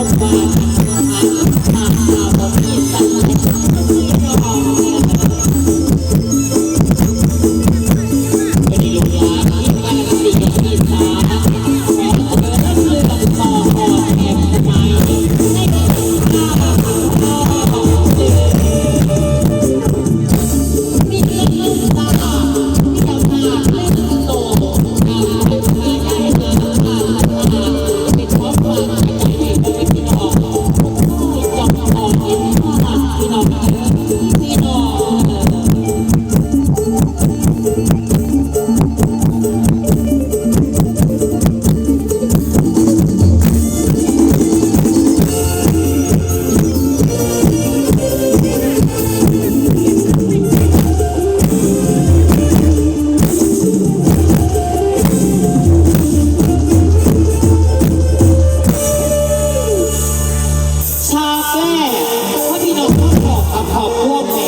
Oh, oh. ขอบพวกนี้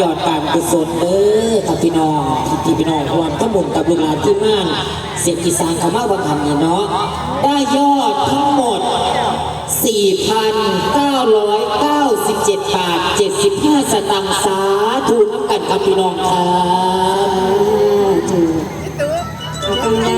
ยอดการกุศลเด้อครับพี่น้องพี่พี่น้องความขมบนญกับลูกหลานที่ม่านเสียงอีสานคำว่าวังคำนี้เนาะได้ยอดทั้งหมด 4,997 บาท 75 สตางค์สาธุน้ำกันครับพี่น้องครับ